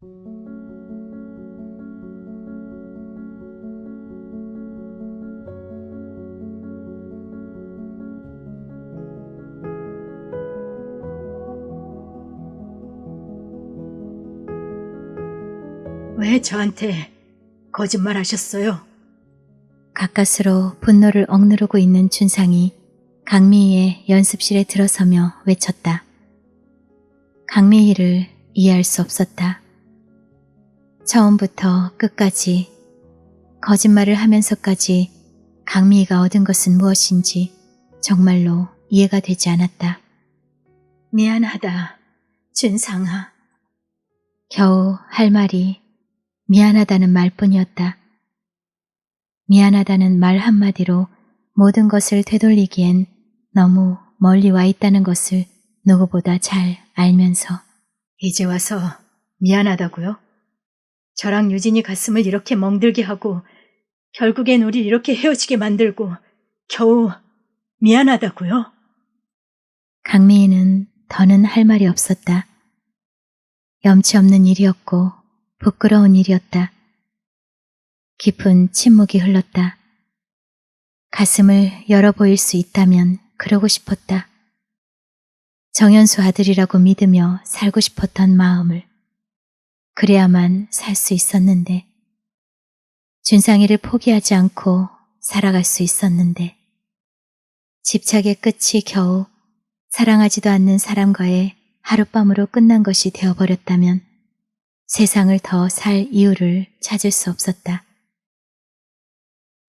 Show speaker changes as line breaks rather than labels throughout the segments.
왜 저한테 거짓말 하셨어요?
가까스로 분노를 억누르고 있는 준상이 강미희의 연습실에 들어서며 외쳤다. 강미희를 이해할 수 없었다. 처음부터 끝까지 거짓말을 하면서까지 강미희가 얻은 것은 무엇인지 정말로 이해가 되지 않았다.
미안하다, 준상아.
겨우 할 말이 미안하다는 말뿐이었다. 미안하다는 말 한마디로 모든 것을 되돌리기엔 너무 멀리 와 있다는 것을 누구보다 잘 알면서
이제 와서 미안하다고요? 저랑 유진이 가슴을 이렇게 멍들게 하고 결국엔 우리 이렇게 헤어지게 만들고 겨우 미안하다고요?
강미희는 더는 할 말이 없었다. 염치 없는 일이었고 부끄러운 일이었다. 깊은 침묵이 흘렀다. 가슴을 열어 보일 수 있다면 그러고 싶었다. 정현수 아들이라고 믿으며 살고 싶었던 마음을. 그래야만 살 수 있었는데. 준상이를 포기하지 않고 살아갈 수 있었는데. 집착의 끝이 겨우 사랑하지도 않는 사람과의 하룻밤으로 끝난 것이 되어버렸다면 세상을 더 살 이유를 찾을 수 없었다.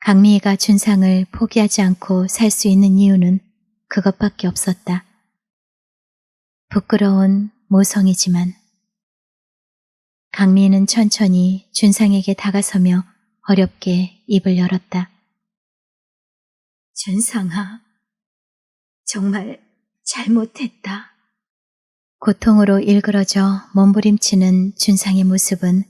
강미희가 준상을 포기하지 않고 살 수 있는 이유는 그것밖에 없었다. 부끄러운 모성이지만 강미희는 천천히 준상에게 다가서며 어렵게 입을 열었다.
준상아, 정말 잘못했다.
고통으로 일그러져 몸부림치는 준상의 모습은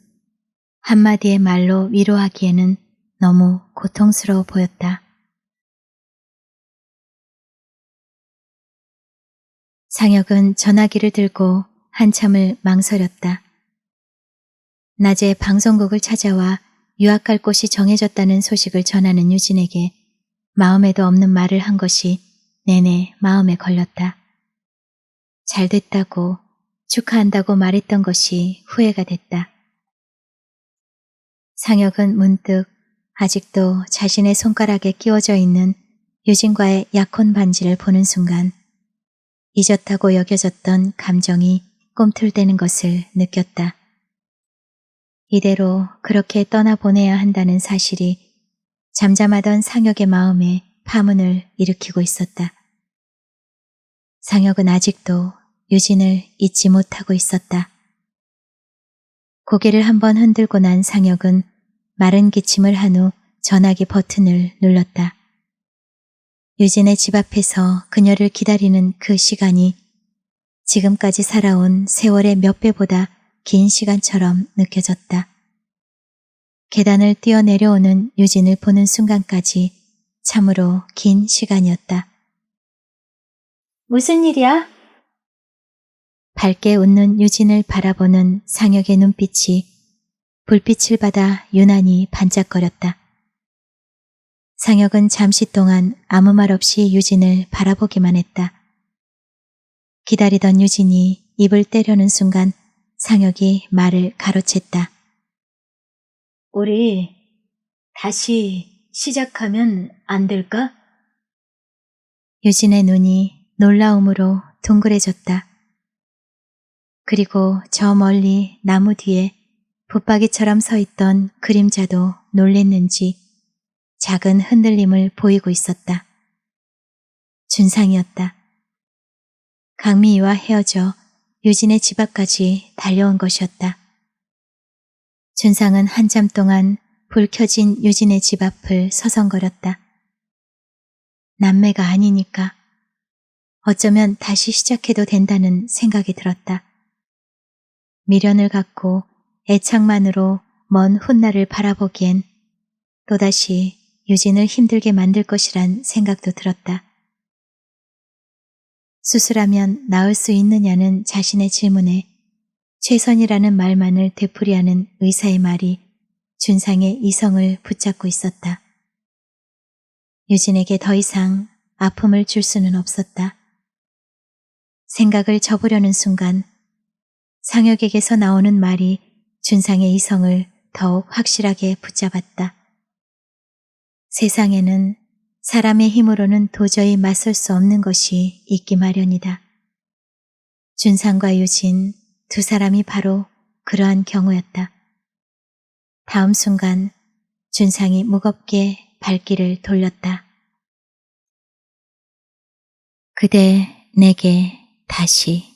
한마디의 말로 위로하기에는 너무 고통스러워 보였다. 상혁은 전화기를 들고 한참을 망설였다. 낮에 방송국을 찾아와 유학 갈 곳이 정해졌다는 소식을 전하는 유진에게 마음에도 없는 말을 한 것이 내내 마음에 걸렸다. 잘 됐다고 축하한다고 말했던 것이 후회가 됐다. 상혁은 문득 아직도 자신의 손가락에 끼워져 있는 유진과의 약혼 반지를 보는 순간 잊었다고 여겨졌던 감정이 꿈틀대는 것을 느꼈다. 이대로 그렇게 떠나보내야 한다는 사실이 잠잠하던 상혁의 마음에 파문을 일으키고 있었다. 상혁은 아직도 유진을 잊지 못하고 있었다. 고개를 한번 흔들고 난 상혁은 마른 기침을 한 후 전화기 버튼을 눌렀다. 유진의 집 앞에서 그녀를 기다리는 그 시간이 지금까지 살아온 세월의 몇 배보다 긴 시간처럼 느껴졌다. 계단을 뛰어 내려오는 유진을 보는 순간까지 참으로 긴 시간이었다.
무슨 일이야?
밝게 웃는 유진을 바라보는 상혁의 눈빛이 불빛을 받아 유난히 반짝거렸다. 상혁은 잠시 동안 아무 말 없이 유진을 바라보기만 했다. 기다리던 유진이 입을 떼려는 순간 상혁이 말을 가로챘다.
우리 다시 시작하면 안 될까?
유진의 눈이 놀라움으로 둥그레졌다. 그리고 저 멀리 나무 뒤에 붙박이처럼 서 있던 그림자도 놀랬는지 작은 흔들림을 보이고 있었다. 준상이었다. 강미희와 헤어져 유진의 집 앞까지 달려온 것이었다. 준상은 한참 동안 불 켜진 유진의 집 앞을 서성거렸다. 남매가 아니니까 어쩌면 다시 시작해도 된다는 생각이 들었다. 미련을 갖고 애착만으로 먼 훗날을 바라보기엔 또다시 유진을 힘들게 만들 것이란 생각도 들었다. 수술하면 나을 수 있느냐는 자신의 질문에 최선이라는 말만을 되풀이하는 의사의 말이 준상의 이성을 붙잡고 있었다. 유진에게 더 이상 아픔을 줄 수는 없었다. 생각을 접으려는 순간 상혁에게서 나오는 말이 준상의 이성을 더욱 확실하게 붙잡았다. 세상에는 사람의 힘으로는 도저히 맞설 수 없는 것이 있기 마련이다. 준상과 유진 두 사람이 바로 그러한 경우였다. 다음 순간 준상이 무겁게 발길을 돌렸다. 그대 내게 다시.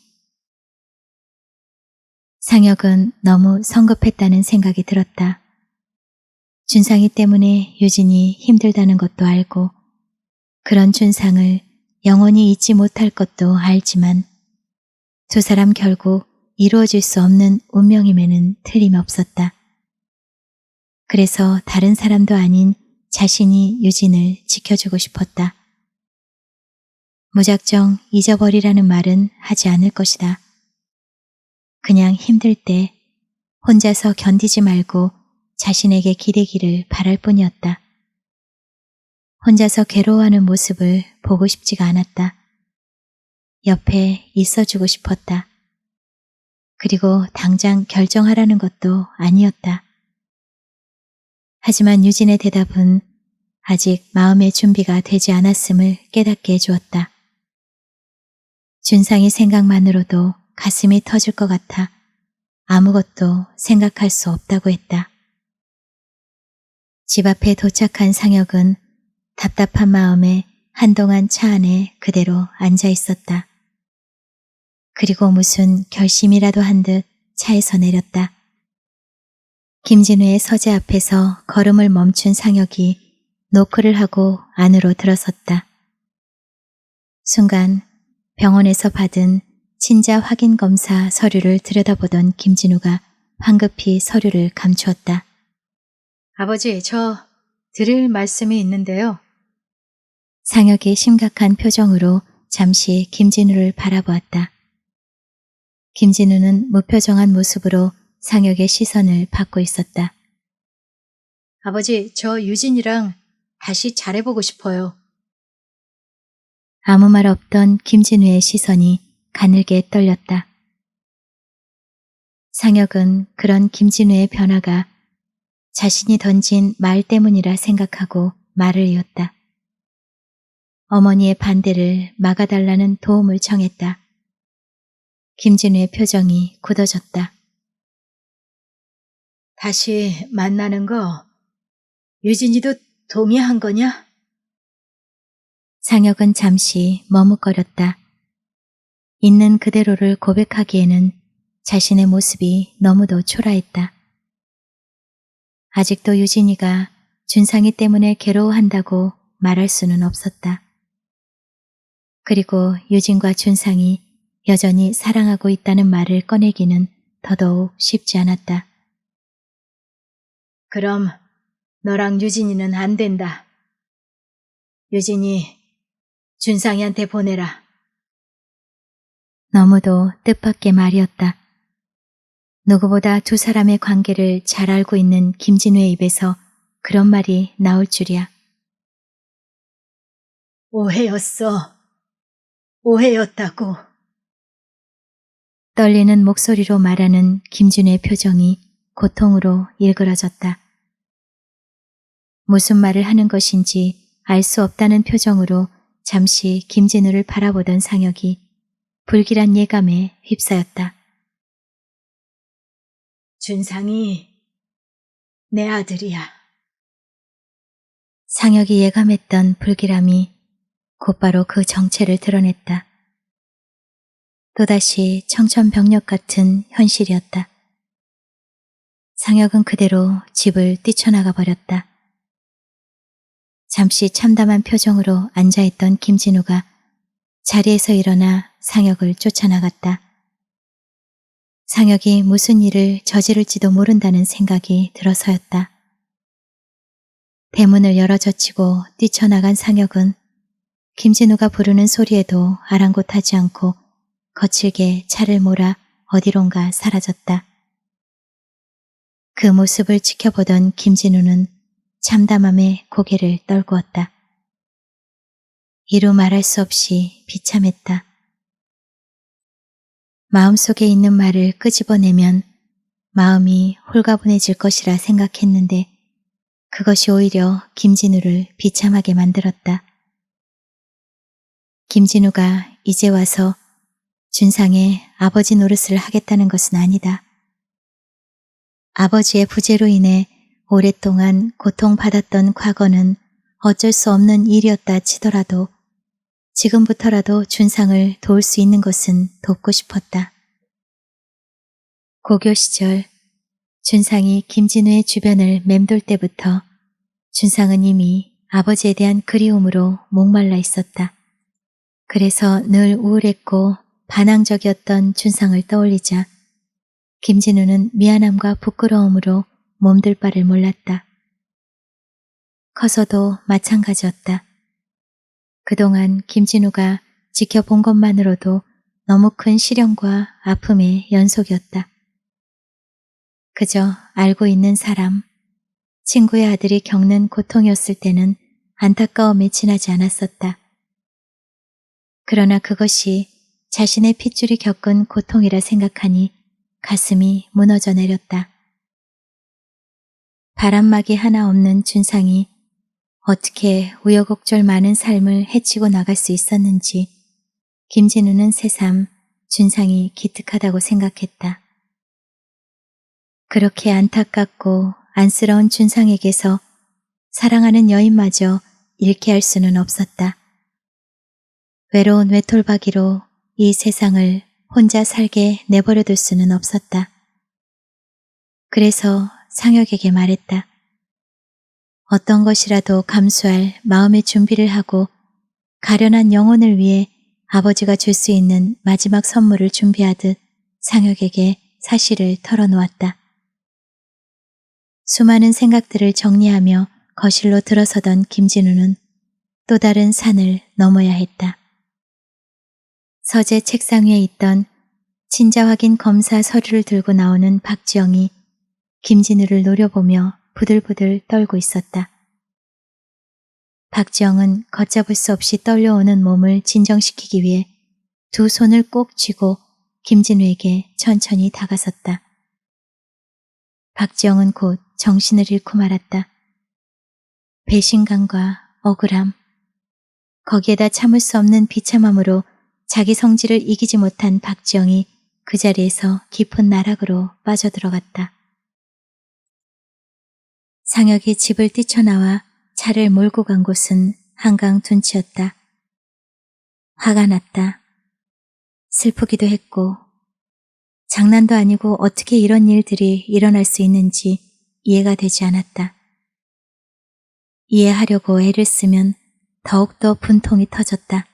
상혁은 너무 성급했다는 생각이 들었다. 준상이 때문에 유진이 힘들다는 것도 알고 그런 준상을 영원히 잊지 못할 것도 알지만 두 사람 결국 이루어질 수 없는 운명임에는 틀림없었다. 그래서 다른 사람도 아닌 자신이 유진을 지켜주고 싶었다. 무작정 잊어버리라는 말은 하지 않을 것이다. 그냥 힘들 때 혼자서 견디지 말고 자신에게 기대기를 바랄 뿐이었다. 혼자서 괴로워하는 모습을 보고 싶지가 않았다. 옆에 있어주고 싶었다. 그리고 당장 결정하라는 것도 아니었다. 하지만 유진의 대답은 아직 마음의 준비가 되지 않았음을 깨닫게 해주었다. 준상의 생각만으로도 가슴이 터질 것 같아 아무것도 생각할 수 없다고 했다. 집 앞에 도착한 상혁은 답답한 마음에 한동안 차 안에 그대로 앉아 있었다. 그리고 무슨 결심이라도 한 듯 차에서 내렸다. 김진우의 서재 앞에서 걸음을 멈춘 상혁이 노크를 하고 안으로 들어섰다. 순간 병원에서 받은 친자 확인 검사 서류를 들여다보던 김진우가 황급히 서류를 감추었다.
아버지, 저 드릴 말씀이 있는데요.
상혁이 심각한 표정으로 잠시 김진우를 바라보았다. 김진우는 무표정한 모습으로 상혁의 시선을 받고 있었다.
아버지, 저 유진이랑 다시 잘해보고 싶어요.
아무 말 없던 김진우의 시선이 가늘게 떨렸다. 상혁은 그런 김진우의 변화가 자신이 던진 말 때문이라 생각하고 말을 이었다. 어머니의 반대를 막아달라는 도움을 청했다. 김진우의 표정이 굳어졌다.
다시 만나는 거 유진이도 동의한 거냐?
상혁은 잠시 머뭇거렸다. 있는 그대로를 고백하기에는 자신의 모습이 너무도 초라했다. 아직도 유진이가 준상이 때문에 괴로워한다고 말할 수는 없었다. 그리고 유진과 준상이 여전히 사랑하고 있다는 말을 꺼내기는 더더욱 쉽지 않았다.
그럼 너랑 유진이는 안 된다. 유진이 준상이한테 보내라.
너무도 뜻밖의 말이었다. 누구보다 두 사람의 관계를 잘 알고 있는 김진우의 입에서 그런 말이 나올 줄이야.
오해였어. 오해였다고.
떨리는 목소리로 말하는 김준우의 표정이 고통으로 일그러졌다. 무슨 말을 하는 것인지 알 수 없다는 표정으로 잠시 김진우를 바라보던 상혁이 불길한 예감에 휩싸였다.
준상이 내 아들이야.
상혁이 예감했던 불길함이 곧바로 그 정체를 드러냈다. 또다시 청천벽력 같은 현실이었다. 상혁은 그대로 집을 뛰쳐나가 버렸다. 잠시 참담한 표정으로 앉아있던 김진우가 자리에서 일어나 상혁을 쫓아나갔다. 상혁이 무슨 일을 저지를지도 모른다는 생각이 들어서였다. 대문을 열어젖히고 뛰쳐나간 상혁은 김진우가 부르는 소리에도 아랑곳하지 않고 거칠게 차를 몰아 어디론가 사라졌다. 그 모습을 지켜보던 김진우는 참담함에 고개를 떨구었다. 이루 말할 수 없이 비참했다. 마음속에 있는 말을 끄집어내면 마음이 홀가분해질 것이라 생각했는데 그것이 오히려 김진우를 비참하게 만들었다. 김진우가 이제 와서 준상의 아버지 노릇을 하겠다는 것은 아니다. 아버지의 부재로 인해 오랫동안 고통받았던 과거는 어쩔 수 없는 일이었다 치더라도 지금부터라도 준상을 도울 수 있는 것은 돕고 싶었다. 고교 시절 준상이 김진우의 주변을 맴돌 때부터 준상은 이미 아버지에 대한 그리움으로 목말라 있었다. 그래서 늘 우울했고 반항적이었던 준상을 떠올리자 김진우는 미안함과 부끄러움으로 몸둘 바를 몰랐다. 커서도 마찬가지였다. 그동안 김진우가 지켜본 것만으로도 너무 큰 시련과 아픔의 연속이었다. 그저 알고 있는 사람, 친구의 아들이 겪는 고통이었을 때는 안타까움에 지나지 않았었다. 그러나 그것이 자신의 핏줄이 겪은 고통이라 생각하니 가슴이 무너져 내렸다. 바람막이 하나 없는 준상이 어떻게 우여곡절 많은 삶을 헤치고 나갈 수 있었는지 김진우는 새삼 준상이 기특하다고 생각했다. 그렇게 안타깝고 안쓰러운 준상에게서 사랑하는 여인마저 잃게 할 수는 없었다. 외로운 외톨박이로 이 세상을 혼자 살게 내버려둘 수는 없었다. 그래서 상혁에게 말했다. 어떤 것이라도 감수할 마음의 준비를 하고 가련한 영혼을 위해 아버지가 줄 수 있는 마지막 선물을 준비하듯 상혁에게 사실을 털어놓았다. 수많은 생각들을 정리하며 거실로 들어서던 김진우는 또 다른 산을 넘어야 했다. 서재 책상 위에 있던 친자 확인 검사 서류를 들고 나오는 박지영이 김진우를 노려보며 부들부들 떨고 있었다. 박지영은 걷잡을 수 없이 떨려오는 몸을 진정시키기 위해 두 손을 꼭 쥐고 김진우에게 천천히 다가섰다. 박지영은 곧 정신을 잃고 말았다. 배신감과 억울함, 거기에다 참을 수 없는 비참함으로 자기 성질을 이기지 못한 박지영이 그 자리에서 깊은 나락으로 빠져들어갔다. 상혁이 집을 뛰쳐나와 차를 몰고 간 곳은 한강 둔치였다. 화가 났다. 슬프기도 했고 장난도 아니고 어떻게 이런 일들이 일어날 수 있는지 이해가 되지 않았다. 이해하려고 애를 쓰면 더욱더 분통이 터졌다.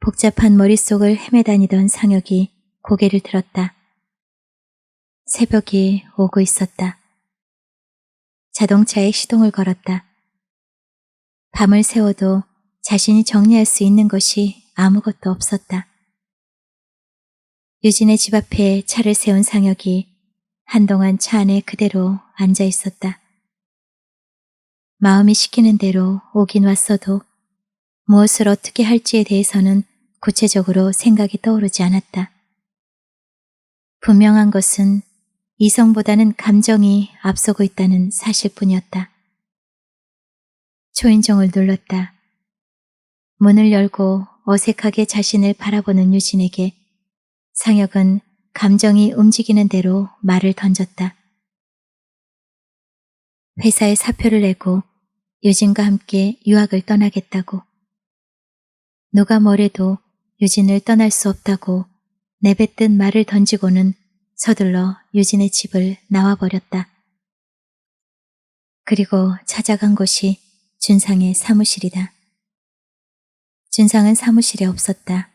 복잡한 머릿속을 헤매다니던 상혁이 고개를 들었다. 새벽이 오고 있었다. 자동차에 시동을 걸었다. 밤을 새워도 자신이 정리할 수 있는 것이 아무것도 없었다. 유진의 집 앞에 차를 세운 상혁이 한동안 차 안에 그대로 앉아 있었다. 마음이 시키는 대로 오긴 왔어도 무엇을 어떻게 할지에 대해서는 구체적으로 생각이 떠오르지 않았다. 분명한 것은 이성보다는 감정이 앞서고 있다는 사실뿐이었다. 초인종을 눌렀다. 문을 열고 어색하게 자신을 바라보는 유진에게 상혁은 감정이 움직이는 대로 말을 던졌다. 회사에 사표를 내고 유진과 함께 유학을 떠나겠다고. 누가 뭐래도 유진을 떠날 수 없다고 내뱉은 말을 던지고는 서둘러 유진의 집을 나와버렸다. 그리고 찾아간 곳이 준상의 사무실이다. 준상은 사무실에 없었다.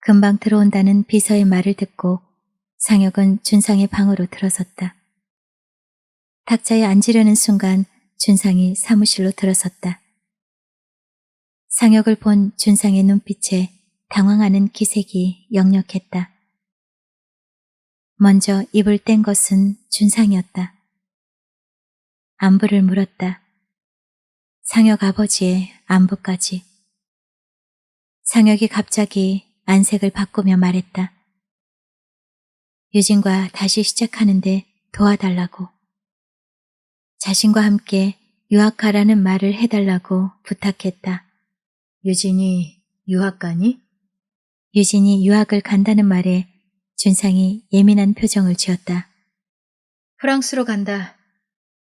금방 들어온다는 비서의 말을 듣고 상혁은 준상의 방으로 들어섰다. 탁자에 앉으려는 순간 준상이 사무실로 들어섰다. 상혁을 본 준상의 눈빛에 당황하는 기색이 역력했다. 먼저 입을 뗀 것은 준상이었다. 안부를 물었다. 상혁 아버지의 안부까지. 상혁이 갑자기 안색을 바꾸며 말했다. 유진과 다시 시작하는데 도와달라고. 자신과 함께 유학가라는 말을 해달라고 부탁했다.
유진이 유학 가니?
유진이 유학을 간다는 말에 준상이 예민한 표정을 지었다.
프랑스로 간다.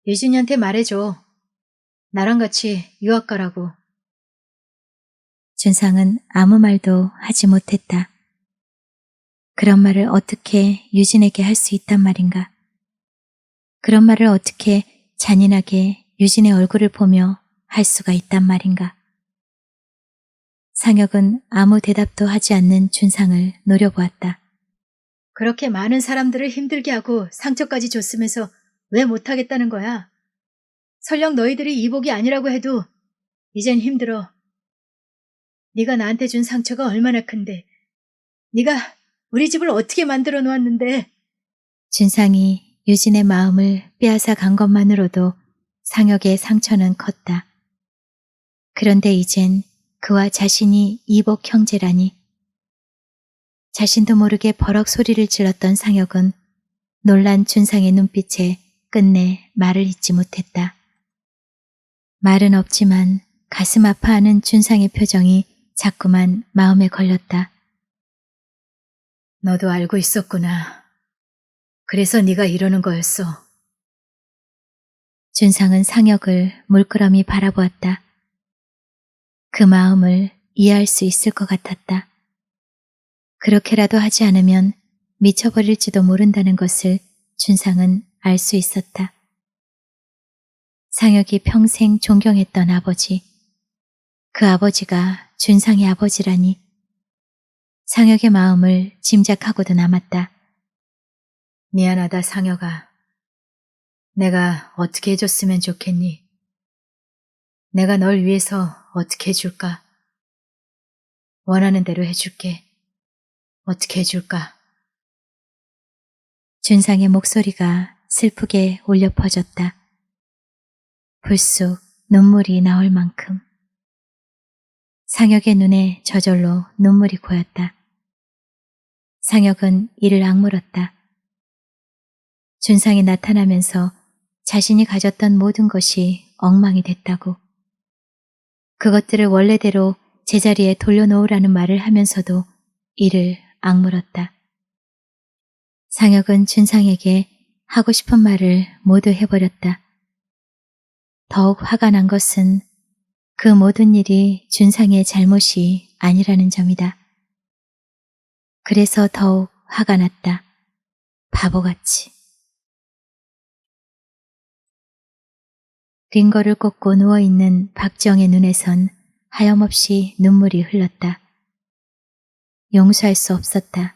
유진이한테 말해줘. 나랑 같이 유학 가라고.
준상은 아무 말도 하지 못했다. 그런 말을 어떻게 유진에게 할 수 있단 말인가? 그런 말을 어떻게 잔인하게 유진의 얼굴을 보며 할 수가 있단 말인가? 상혁은 아무 대답도 하지 않는 준상을 노려보았다.
그렇게 많은 사람들을 힘들게 하고 상처까지 줬으면서 왜 못하겠다는 거야? 설령 너희들이 이복이 아니라고 해도 이젠 힘들어. 네가 나한테 준 상처가 얼마나 큰데. 네가 우리 집을 어떻게 만들어 놓았는데.
준상이 유진의 마음을 빼앗아 간 것만으로도 상혁의 상처는 컸다. 그런데 이젠 그와 자신이 이복 형제라니. 자신도 모르게 버럭 소리를 질렀던 상혁은 놀란 준상의 눈빛에 끝내 말을 잇지 못했다. 말은 없지만 가슴 아파하는 준상의 표정이 자꾸만 마음에 걸렸다.
너도 알고 있었구나. 그래서 네가 이러는 거였어.
준상은 상혁을 물끄러미 바라보았다. 그 마음을 이해할 수 있을 것 같았다. 그렇게라도 하지 않으면 미쳐버릴지도 모른다는 것을 준상은 알 수 있었다. 상혁이 평생 존경했던 아버지. 그 아버지가 준상의 아버지라니. 상혁의 마음을 짐작하고도 남았다.
미안하다, 상혁아. 내가 어떻게 해줬으면 좋겠니? 내가 널 위해서 어떻게 해줄까? 원하는 대로 해줄게. 어떻게 해줄까?
준상의 목소리가 슬프게 울려 퍼졌다. 불쑥 눈물이 나올 만큼. 상혁의 눈에 저절로 눈물이 고였다. 상혁은 이를 악물었다. 준상이 나타나면서 자신이 가졌던 모든 것이 엉망이 됐다고. 그것들을 원래대로 제자리에 돌려놓으라는 말을 하면서도 이를 악물었다. 상혁은 준상에게 하고 싶은 말을 모두 해버렸다. 더욱 화가 난 것은 그 모든 일이 준상의 잘못이 아니라는 점이다. 그래서 더욱 화가 났다. 바보같이. 링거를 꽂고 누워있는 박지영의 눈에선 하염없이 눈물이 흘렀다. 용서할 수 없었다.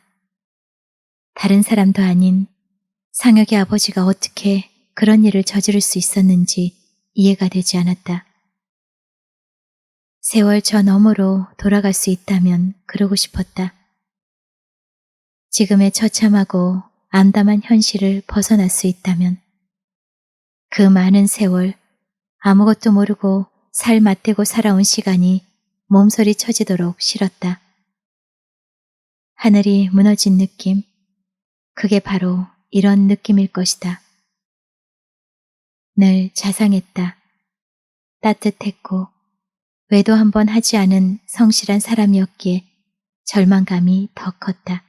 다른 사람도 아닌 상혁의 아버지가 어떻게 그런 일을 저지를 수 있었는지 이해가 되지 않았다. 세월 저 너머로 돌아갈 수 있다면 그러고 싶었다. 지금의 처참하고 암담한 현실을 벗어날 수 있다면 그 많은 세월 아무것도 모르고 살 맞대고 살아온 시간이 몸소리 쳐지도록 싫었다. 하늘이 무너진 느낌, 그게 바로 이런 느낌일 것이다. 늘 자상했다. 따뜻했고 외도 한번 하지 않은 성실한 사람이었기에 절망감이 더 컸다.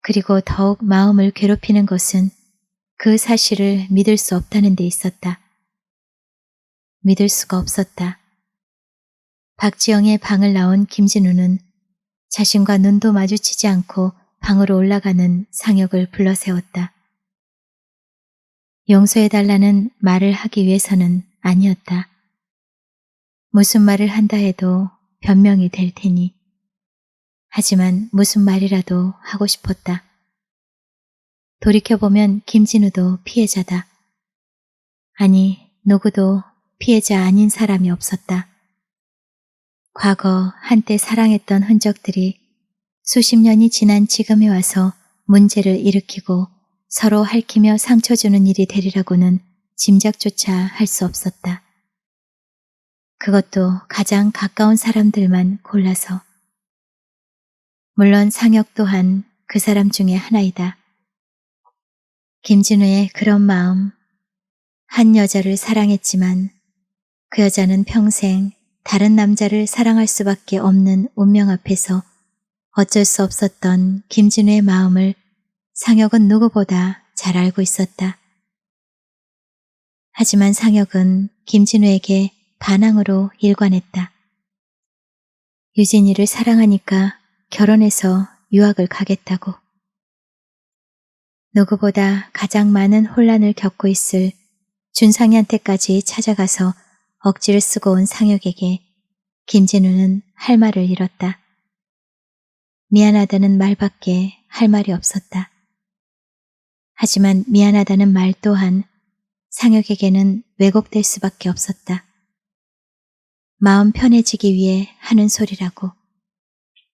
그리고 더욱 마음을 괴롭히는 것은 그 사실을 믿을 수 없다는 데 있었다. 믿을 수가 없었다. 박지영의 방을 나온 김진우는 자신과 눈도 마주치지 않고 방으로 올라가는 상혁을 불러세웠다. 용서해달라는 말을 하기 위해서는 아니었다. 무슨 말을 한다 해도 변명이 될 테니. 하지만 무슨 말이라도 하고 싶었다. 돌이켜보면 김진우도 피해자다. 아니, 누구도 피해자 아닌 사람이 없었다. 과거 한때 사랑했던 흔적들이 수십 년이 지난 지금에 와서 문제를 일으키고 서로 핥히며 상처 주는 일이 되리라고는 짐작조차 할 수 없었다. 그것도 가장 가까운 사람들만 골라서. 물론 상혁 또한 그 사람 중에 하나이다. 김진우의 그런 마음, 한 여자를 사랑했지만 그 여자는 평생 다른 남자를 사랑할 수밖에 없는 운명 앞에서 어쩔 수 없었던 김진우의 마음을 상혁은 누구보다 잘 알고 있었다. 하지만 상혁은 김진우에게 반항으로 일관했다. 유진이를 사랑하니까 결혼해서 유학을 가겠다고. 누구보다 가장 많은 혼란을 겪고 있을 준상이한테까지 찾아가서 억지를 쓰고 온 상혁에게 김진우는 할 말을 잃었다. 미안하다는 말밖에 할 말이 없었다. 하지만 미안하다는 말 또한 상혁에게는 왜곡될 수밖에 없었다. 마음 편해지기 위해 하는 소리라고.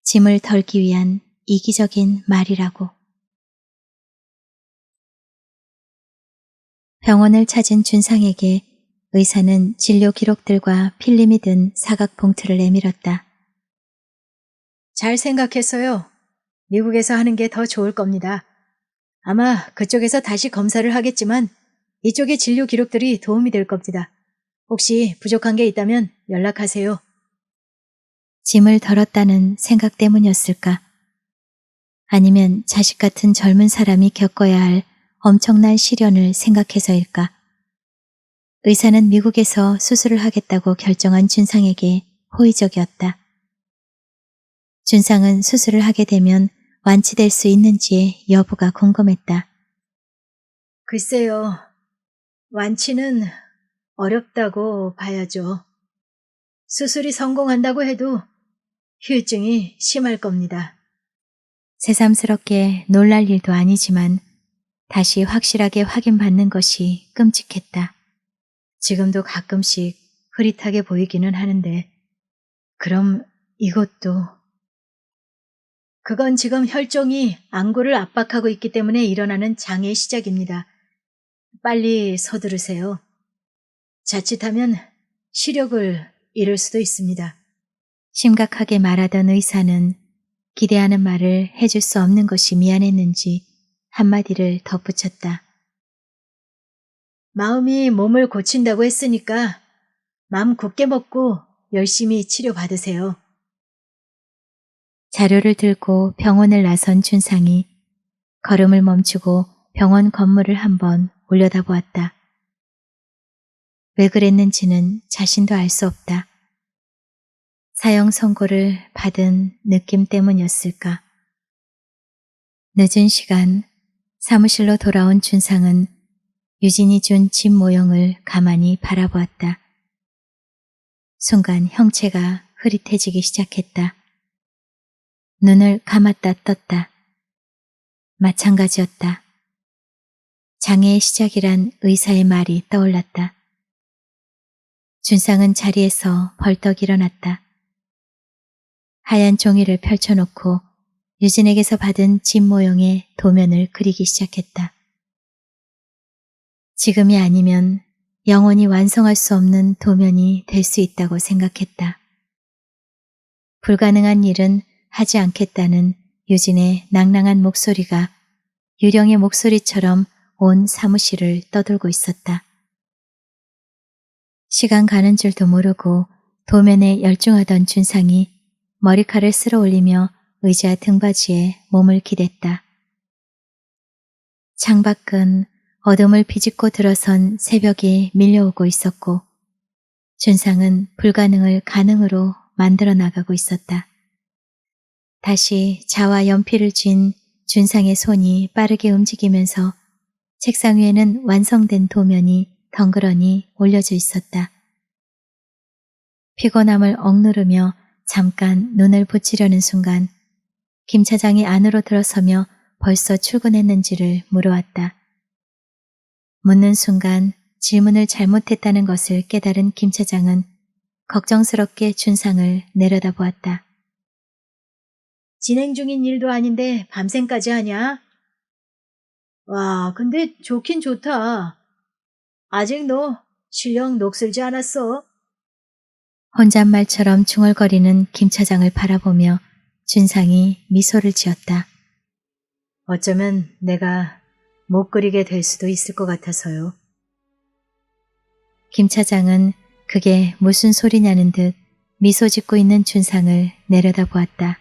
짐을 덜기 위한 이기적인 말이라고. 병원을 찾은 준상에게 의사는 진료 기록들과 필름이 든 사각 봉투를 내밀었다.
잘 생각했어요. 미국에서 하는 게 더 좋을 겁니다. 아마 그쪽에서 다시 검사를 하겠지만 이쪽의 진료 기록들이 도움이 될 겁니다. 혹시 부족한 게 있다면 연락하세요.
짐을 덜었다는 생각 때문이었을까? 아니면 자식 같은 젊은 사람이 겪어야 할 엄청난 시련을 생각해서일까? 의사는 미국에서 수술을 하겠다고 결정한 준상에게 호의적이었다. 준상은 수술을 하게 되면 완치될 수 있는지의 여부가 궁금했다.
글쎄요. 완치는 어렵다고 봐야죠. 수술이 성공한다고 해도 후유증이 심할 겁니다.
새삼스럽게 놀랄 일도 아니지만 다시 확실하게 확인받는 것이 끔찍했다.
지금도 가끔씩 흐릿하게 보이기는 하는데, 그럼 이것도. 그건 지금 혈종이 안구를 압박하고 있기 때문에 일어나는 장애의 시작입니다. 빨리 서두르세요. 자칫하면 시력을 잃을 수도 있습니다.
심각하게 말하던 의사는 기대하는 말을 해줄 수 없는 것이 미안했는지 한마디를 덧붙였다.
마음이 몸을 고친다고 했으니까 마음 굳게 먹고 열심히 치료받으세요.
자료를 들고 병원을 나선 준상이 걸음을 멈추고 병원 건물을 한번 올려다보았다. 왜 그랬는지는 자신도 알 수 없다. 사형 선고를 받은 느낌 때문이었을까. 늦은 시간 사무실로 돌아온 준상은 유진이 준 집 모형을 가만히 바라보았다. 순간 형체가 흐릿해지기 시작했다. 눈을 감았다 떴다. 마찬가지였다. 장애의 시작이란 의사의 말이 떠올랐다. 준상은 자리에서 벌떡 일어났다. 하얀 종이를 펼쳐놓고 유진에게서 받은 집 모형의 도면을 그리기 시작했다. 지금이 아니면 영원히 완성할 수 없는 도면이 될 수 있다고 생각했다. 불가능한 일은 하지 않겠다는 유진의 낭낭한 목소리가 유령의 목소리처럼 온 사무실을 떠돌고 있었다. 시간 가는 줄도 모르고 도면에 열중하던 준상이 머리칼을 쓸어 올리며 의자 등받이에 몸을 기댔다. 창밖은 어둠을 비집고 들어선 새벽이 밀려오고 있었고 준상은 불가능을 가능으로 만들어 나가고 있었다. 다시 자와 연필을 쥔 준상의 손이 빠르게 움직이면서 책상 위에는 완성된 도면이 덩그러니 올려져 있었다. 피곤함을 억누르며 잠깐 눈을 붙이려는 순간 김 차장이 안으로 들어서며 벌써 출근했는지를 물어왔다. 묻는 순간 질문을 잘못했다는 것을 깨달은 김 차장은 걱정스럽게 준상을 내려다보았다.
진행 중인 일도 아닌데 밤샘까지 하냐? 와, 근데 좋긴 좋다. 아직 너 실력 녹슬지 않았어.
혼잣말처럼 중얼거리는 김 차장을 바라보며 준상이 미소를 지었다.
어쩌면 내가 못 그리게 될 수도 있을 것 같아서요.
김 차장은 그게 무슨 소리냐는 듯 미소 짓고 있는 준상을 내려다보았다.